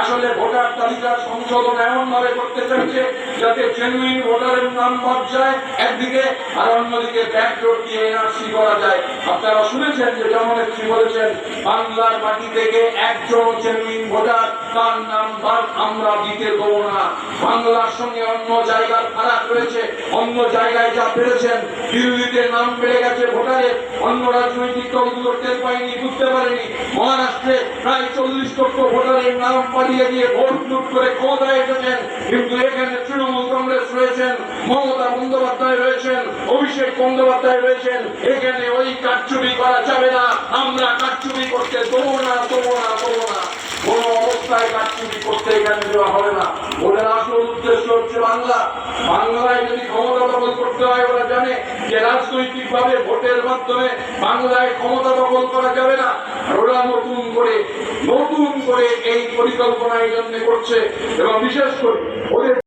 আসলে ভোটার তালিকার সংশোধন এমন ভাবে করতে চাইছে যাতে জেনুইন ভোটারের নাম বাদ যায় একদিকে, আর অন্যদিকে ব্যাকডোর দিয়ে এনআরসি করা যায়। আপনারা শুনেছেন যে জননেত্রী বলেছেন বাংলার মাটি থেকে একজন জেনুইন ভোটার, তার নাম বাদ আমরা দিতে দেবো না। বাংলার সঙ্গে অন্য জায়গার ফারাক রয়েছে, অন্য জায়গায় যা পেরেছেন, দিল্লিতে নাম বেড়ে গেছে ভোটারের। অন্য রাজনৈতিক দলগুলো টের পায়নি, বুঝতে পারেনি। মহারাষ্ট্রে প্রায় চল্লিশ লক্ষ ভোটারের নাম পালিয়ে দিয়ে ভোট লুট করে ক্ষমতায় এসেছেন। কিন্তু এখানে তৃণমূল কংগ্রেস রয়েছেন, মমতা বন্দ্যোপাধ্যায় রয়েছেন, অভিষেক বন্দ্যোপাধ্যায় রয়েছেন। এখানে ওই কারচুপি করা আমরা কারচুপি করতে দেবো না দেবো না দেবো না। কোন অবস্থায় কারচুপি করতে এখানে দেওয়া হবে না। ওদের আসল উদ্দেশ্য হচ্ছে বাংলা। বাংলায় যদি ক্ষমতা দখল করতে হয়, ওরা জানে যে রাজনৈতিক ভাবে ভোটের মাধ্যমে বাংলায় ক্ষমতা দখল করা যাবে না। ওরা নতুন করে নতুন করে এই পরিকল্পনা এই জন্য করছে। এবং বিশেষ করে ওদের